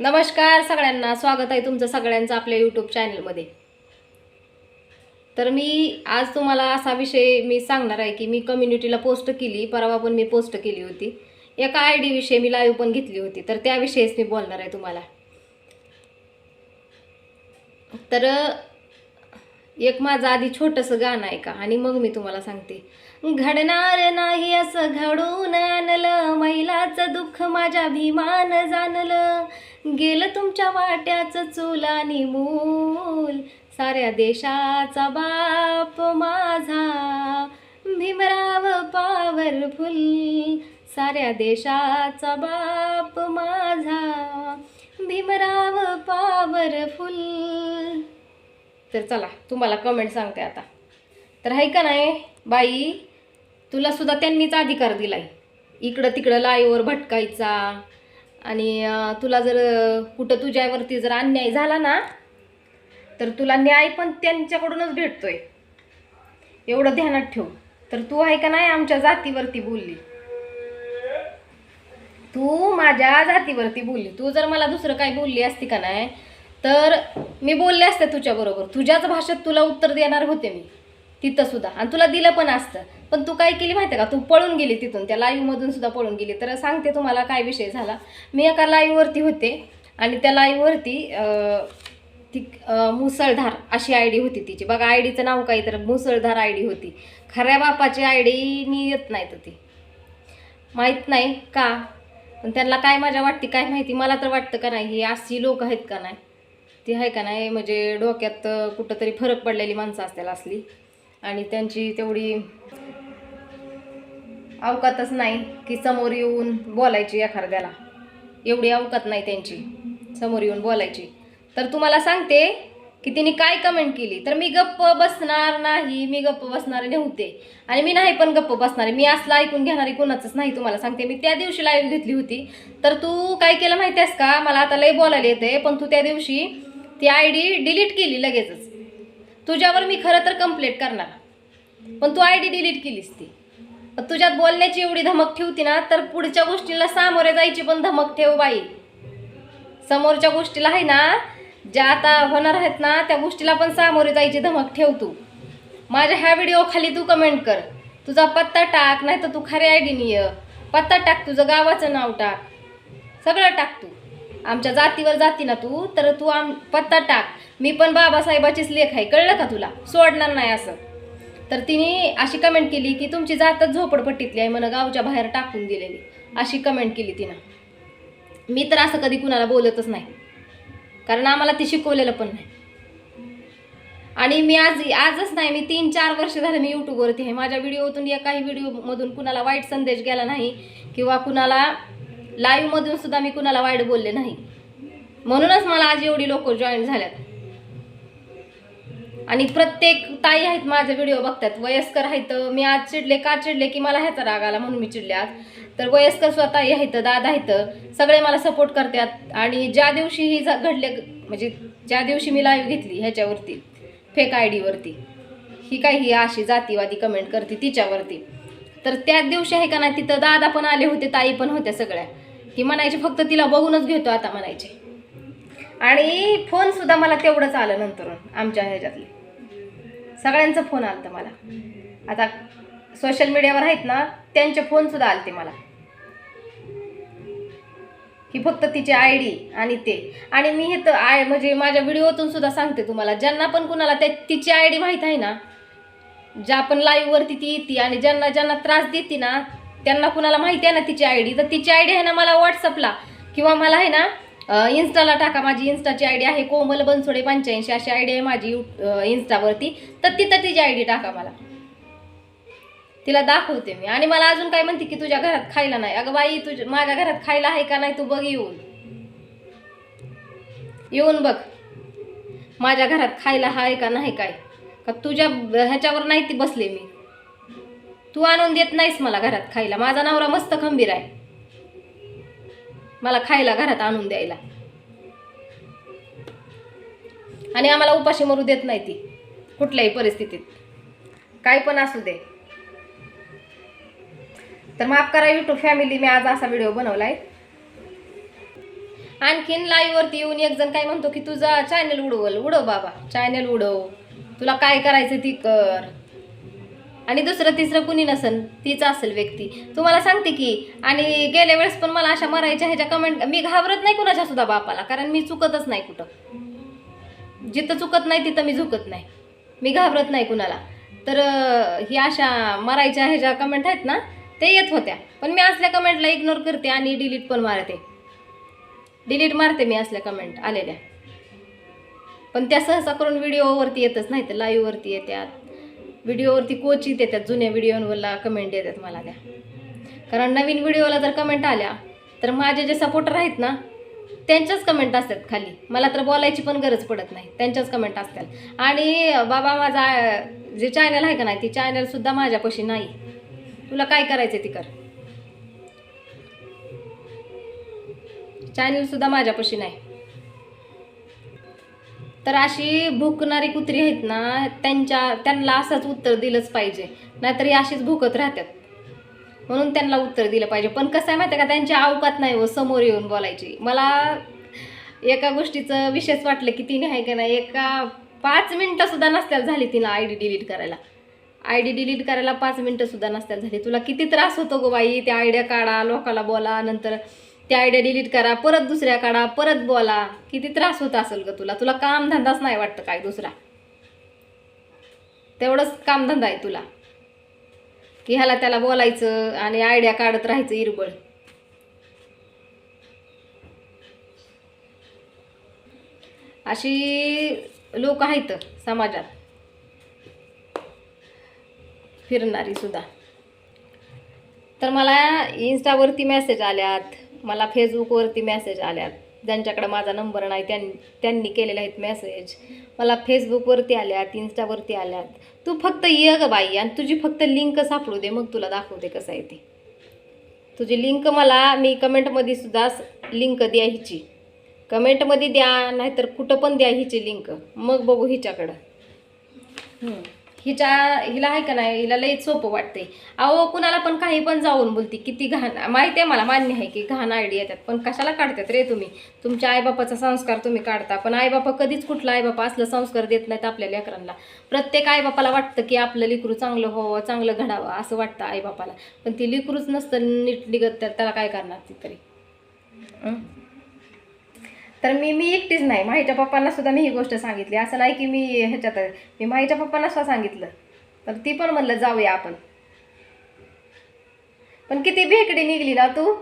नमस्कार सगळ्यांना स्वागत आहे तुमचं सगळ्यांचं आपल्या यूट्यूब चॅनलमध्ये तर मी आज तुम्हाला असा विषय मी सांगणार आहे की मी कम्युनिटीला पोस्ट केली परवा पण मी पोस्ट केली होती. एका आय डी विषयी मी लाईव्ह पण घेतली होती तर त्याविषयीच मी बोलणार आहे तुम्हाला. तर एक माझं आधी छोटंसं गाणं ऐका आणि मग मी तुम्हाला सांगते. घडणार नाही असं घडून आणलं महिलाचं दुःख माझ्या भीमान जाणलं. गेलं तुमच्या वाट्याचं चुला मूल. साऱ्या देशाचा बाप माझा भीमराव पावरफुल. साऱ्या देशाचा बाप माझा भीमराव पावरफुल. तर चला तुम्हाला कमेंट सांगते आता. तर आहे का नाही बाई तुला सुद्धा त्यांनीच अधिकार दिलाय. इकडं तिकडं लाईवर भटकायचा आणि तुला जर कुठं तुझ्यावरती जर अन्याय झाला ना तर तुला न्याय पण त्यांच्याकडूनच भेटतोय. एवढं ध्यानात ठेव. तर तू आहे का नाही आमच्या जातीवरती बोलली? तू माझ्या जातीवरती बोलली. तू जर मला दुसरं काय बोलली असती का नाही तर मी बोलले असते तुझ्याबरोबर तुझ्याच भाषेत तुला उत्तर देणार होते मी. तिथं सुद्धा. आणि तुला दिलं पण असतं. पण तू काय केली माहिती आहे का? तू पळून गेली तिथून. त्या लाईव्हमधून सुद्धा पळून गेली. तर सांगते तुम्हाला काय विषय झाला. मी एका लाईव्हवरती होते. आणि त्या लाईव्हवरती ती मुसळधार अशी आय डी होती तिची. बघा आय डीचं नाव काही तर मुसळधार आय डी होती. खऱ्या बापाची आय डी येत नाही तर ती. माहीत नाही का? पण त्यांना काय माझ्या वाटते काय माहिती? मला तर वाटतं का नाही ही अशी लोक आहेत का नाही? ती आहे का नाही म्हणजे डोक्यात कुठंतरी फरक पडलेली माणसं असल्याला असली. आणि त्यांची तेवढी अवकातच नाही की समोर येऊन बोलायची एखाद्याला. एवढी अवकात नाही त्यांची समोर येऊन बोलायची. तर तुम्हाला सांगते की तिने काय कमेंट केली? तर मी गप्प बसणार नाही मी गप्प बसणार नव्हते. आणि मी नाही पण गप्प बसणार मी असलं ऐकून घेणारी कोणाचंच नाही तुम्हाला सांगते. मी त्या दिवशी लाईव्ह घेतली होती. तर तू काय केलं माहिती आहेस का? मला आता लय बोलायला येते पण तू त्या दिवशी ती आय डी डिलीट केली लगेचच. तुझ्यावर मी खरं तर कंप्लेंट करणार. पण तू आय डी डिलीट केलीस ती. पण तुझ्यात बोलण्याची एवढी धमक ठेवती ना तर पुढच्या गोष्टीला सामोरे जायची पण धमक ठेव बाई. समोरच्या गोष्टीला आहे ना ज्या आता होणार आहेत ना त्या गोष्टीला पण सामोरे जायची धमक ठेव तू. माझ्या ह्या व्हिडिओ खाली तू कमेंट कर. तुझा पत्ता टाक नाही तर तू खऱ्या आयडीनी ये. पत्ता टाक तुझं गावाचं नाव टाक. सगळं टाक तू. आमच्या जातीवर जाती ना तू तर तू आम पत्ता टाक. मी पण बाबासाहेबाचीच लेख आहे कळलं का तुला? सोडणार नाही असं. तर तिने अशी कमेंट केली की तुमची जातच झोपडपट्टीतली आहे म्हण गावच्या बाहेर टाकून दिलेली अशी कमेंट केली तिनं. मी तर असं कधी कुणाला बोलतच नाही. कारण आम्हाला ती शिकवलेलं पण नाही. आणि मी आज आजच नाही मी तीन चार वर्ष झाले मी यूट्यूबवरती आहे. माझ्या व्हिडिओतून एकाही व्हिडिओमधून कुणाला वाईट संदेश गेला नाही किंवा कुणाला लाईव्हमधून सुद्धा मी कुणाला वाईट बोलले नाही. म्हणूनच मला आज एवढी लोक जॉईन झाल्यात. आणि प्रत्येक ताई आहेत माझे व्हिडिओ बघतात. वयस्कर आहेत मी आज चिडले का चिडले की मला ह्याचा राग आला म्हणून मी चिडले आज. तर वयस्कर स्वतः आहेत दादा आहेत सगळे मला सपोर्ट करतात. आणि ज्या दिवशी ही घडले म्हणजे ज्या दिवशी मी लाईव्ह घेतली ह्याच्यावरती फेक आय डीवरती ही काय ही अशी जातीवादी कमेंट करते तिच्यावरती. तर त्याच दिवशी आहे का नाही तिथं दादा पण आले होते ताई पण होत्या सगळ्या. की म्हणायचे फक्त तिला बघूनच घेतो आता म्हणायचे. आणि फोन सुद्धा मला तेवढंच आलं नंतर आमच्या ह्याच्यातले. सगळ्यांचा फोन आलता मला. आता सोशल मीडियावर आहेत ना त्यांचे फोन सुद्धा आलते मला. की फक्त तिची आय डी आणि ते. आणि मी हे तर आय म्हणजे माझ्या व्हिडिओतून सुद्धा सांगते तुम्हाला ज्यांना पण कुणाला त्या तिची आय डी माहीत आहे ना ज्या पण लाईव्हवरती ती येते आणि ज्यांना ज्यांना त्रास देते ना त्यांना कुणाला माहिती आहे ना तिची आय डी तर तिची आय डी आहे ना मला व्हॉट्सअपला किंवा मला आहे ना इन्स्टाला टाका. माझी इन्स्टाची आय डी आहे कोमल बनसोडे पंच्याऐंशी. अशी आय डी आहे माझी अं, इन्स्टावरती तर तिथं तिची आय डी टाका मला. तिला दाखवते मी. आणि मला अजून काय म्हणते की तुझ्या घरात खायला नाही. अगं बाई तुझ्या माझ्या घरात खायला आहे का नाही तू बघ येऊन. येऊन बघ. माझ्या घरात खायला आहे का नाही काय? का तुझ्या ह्याच्यावर नाही ती बसले मी. तू आणून देत नाहीस मला घरात खायला. माझा नवरा मस्त खंबीर आहे. मला खायला घरात आणून द्यायला. आणि आम्हाला उपाशी मरू देत नाही ती कुठल्याही परिस्थितीत. काय पण असू दे. तर माफ करा युट्यूब फॅमिली मी आज असा व्हिडिओ बनवलाय. आणखीन लाईव्हवरती येऊन एक जण काय म्हणतो की तुझा चॅनल उडवल. उडव बाबा चॅनल उडव. तुला काय करायचं ती कर. आणि दुसरं तिसरं कुणी नसन तीच असेल व्यक्ती. तुम्हाला सांगते की आणि गेल्या वेळेस पण मला अशा मरायच्या ह्याच्या कमेंट मी घाबरत नाही कुणाच्या सुद्धा बापाला कारण मी चुकतच नाही कुठं. जिथं चुकत नाही तिथं मी झुकत नाही. मी घाबरत नाही कुणाला. तर ही अशा मरायच्या ह्याच्या कमेंट आहेत ना ते येत होत्या. पण मी असल्या कमेंटला इग्नोर करते आणि डिलीट पण मारते. डिलीट मारते मी असल्या कमेंट आलेल्या. पण त्या सहसा करून व्हिडिओवरती येतच नाही तर लाईव्हवरती येत्यात. व्हिडिओवरती क्वचित येतात जुन्या व्हिडिओवरला कमेंट येतात मला त्या. कारण नवीन व्हिडिओला जर कमेंट आल्या तर माझे जे सपोर्टर आहेत ना त्यांच्याच कमेंट असतात खाली. मला तर बोलायची पण गरज पडत नाही. त्यांच्याच कमेंट असतात. आणि बाबा माझा जे चॅनल आहे का नाही ती चॅनलसुद्धा माझ्यापाशी नाही. तुला काय करायचं ती कर. चॅनलसुद्धा माझ्यापाशी नाही. तर अशी भुकणारी कुत्री आहेत ना त्यांच्या त्यांना असंच उत्तर दिलंच पाहिजे. नाहीतर ही अशीच भुकत राहतात. म्हणून त्यांना उत्तर दिलं पाहिजे. पण कसं आहे माहिती आहे का त्यांची अवकात नाही हो समोर येऊन बोलायची. मला एका गोष्टीचं विशेष वाटलं की तिने आहे का नाही एका पाच मिनटंसुद्धा नसत्याला झाली तिला आय डी डिलीट करायला. आय डी डिलीट करायला पाच मिनटंसुद्धा नसत्याला झाली. तुला किती त्रास होतो गो बाई त्या आयडिया काढा लोकाला बोला नंतर त्या आयडिया डिलीट करा परत दुसऱ्या काढा परत बोला. किती त्रास होत असेल ग तुला? तुला कामधंदाच नाही वाटतं काय दुसरा? तेवढंच कामधंदा आहे तुला. की ह्याला त्याला बोलायचं आणि आयडिया काढत राहायचं इरबळ. अशी लोक आहेत समाजात. फिरणारी सुद्धा. तर मला इन्स्टावरती मेसेज आल्यात. मला फेसबुकवरती मेसेज आल्यात ज्यांच्याकडे माझा नंबर नाही त्यां त्यांनी केलेले आहेत मेसेज मला फेसबुकवरती आल्यात इन्स्टावरती आल्यात. तू फक्त ये ग बाई आणि तुझी फक्त लिंक सापडू दे मग तुला दाखवते कसं आहे ते. तुझी लिंक मला मी कमेंटमध्ये सुद्धा लिंक द्या हिची. कमेंटमध्ये द्या नाहीतर कुठं पण द्या हिची लिंक मग बघू हिच्याकडं. हिच्या हिला आहे का नाही हिला लई सोपं वाटते अहो कुणाला पण काही पण जाऊन बोलते किती घाण माहिती आहे मला मान्य आहे की घाण आयडिया येतात पण कशाला काढतात रे तुम्ही? तुमच्या आईबापाचा संस्कार तुम्ही काढता पण आईबापा कधीच कुठला आईबापा असलं संस्कार देत नाहीत आपल्या लेकरांना. प्रत्येक आईबापाला वाटतं की आपलं लिकरू चांगलं हो चांगलं घडावं असं वाटतं आईबापाला. पण ती लिकरूच नसतं नीट निघत तर त्याला काय करणार ती तरी? हं? तर मी मी एकटीच नाही. माहीच्या पप्पांना सुद्धा मी ही गोष्ट सांगितली. असं नाही की मी ह्याच्यात मी माहीच्या पप्पांना सुद्धा सांगितलं. तर ती पण म्हणलं जाऊया आपण. पण किती भेकडी निघली ना तू.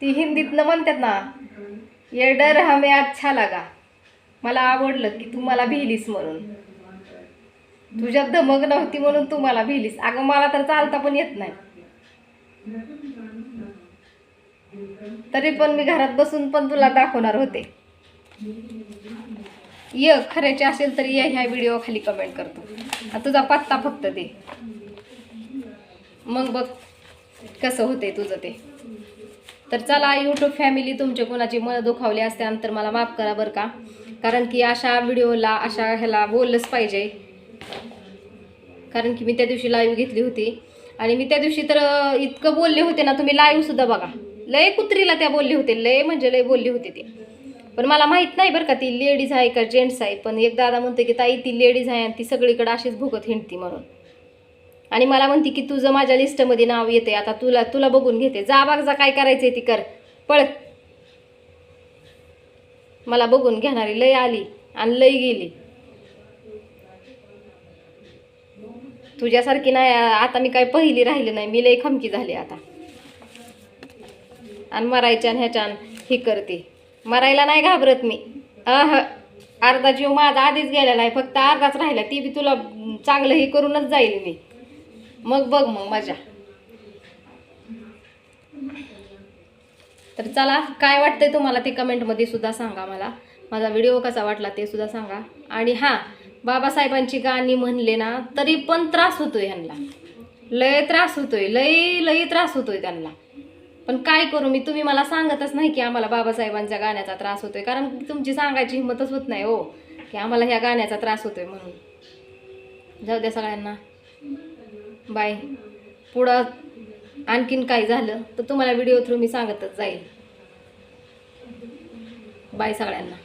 ती हिंदीतनं म्हणतात ना ये डर हमे अच्छा लागा. मला आवडलं की तू मला भिलीस म्हणून. तुझ्यात धमक नव्हती म्हणून तू मला भिलीस. अगं मला तर चालता पण येत नाही. तरी पण मी घरात बसून पण तुला दाखवणार होते. य खरायचे असेल तर ये ह्या व्हिडिओ खाली कमेंट करतो तुझा पत्ता फक्त दे. मग बघ कसं होते तुझं ते. तर चला यूट्यूब फॅमिली तुमचे कोणाची मन दुखावली असते नंतर मला माफ करा बरं का. कारण की अशा व्हिडिओला अशा ह्याला बोललंच पाहिजे. कारण की मी त्या दिवशी लाईव्ह घेतली होती. आणि मी त्या दिवशी तर इतकं बोलले होते ना तुम्ही लाईव्ह सुद्धा बघा. लय कुत्रीला त्या बोलले होते लय म्हणजे लय बोलली होती ती. पण मला माहीत नाही बरं का ती लेडीज आहे का जेंट्स आहे पण एक दादा म्हणते की ताई ती लेडीज आहे आणि ती सगळीकडे अशीच भुकत हिंडती म्हणून. आणि मला म्हणते की तुझं माझ्या लिस्टमध्ये नाव येते आता तुला तुला बघून घेते. जा बाग जा काय करायचंय ती कर. पळ. मला बघून घेणारी लय आली आणि लय गेली. तुझ्यासारखी नाही आता मी काय पहिली राहिली नाही मी लय खमकी झाली आता. आणि मरायच्या आणि ह्याच्यान ही करते. मरायला नाही घाबरत मी. अह अर्धा जीव माझा आधीच गेलेला आहे. फक्त अर्धाच राहिला. ती बी तुला चांगलं हे करूनच जाईल मी. मग बघ मग मजा. तर चला काय वाटतंय तुम्हाला ते कमेंटमध्ये सुद्धा सांगा मला. माझा व्हिडिओ कसा वाटला ते सुद्धा सांगा. आणि हां बाबासाहेबांची गाणी म्हणले ना तरी पण त्रास होतोय ह्यांना. लय त्रास होतोय. लय लय त्रास होतोय त्यांना. पण काय करू मी तुम्ही मला सांगतच नाही की आम्हाला बाबासाहेबांच्या गाण्याचा त्रास होतोय. कारण तुमची सांगायची हिंमतच होत नाही हो की आम्हाला ह्या गाण्याचा त्रास होतोय म्हणून. जाऊ द्या सगळ्यांना. बाय. पुढं आणखीन काही झालं तर तुम्हाला व्हिडिओ थ्रू मी सांगतच जाईल. बाय सगळ्यांना.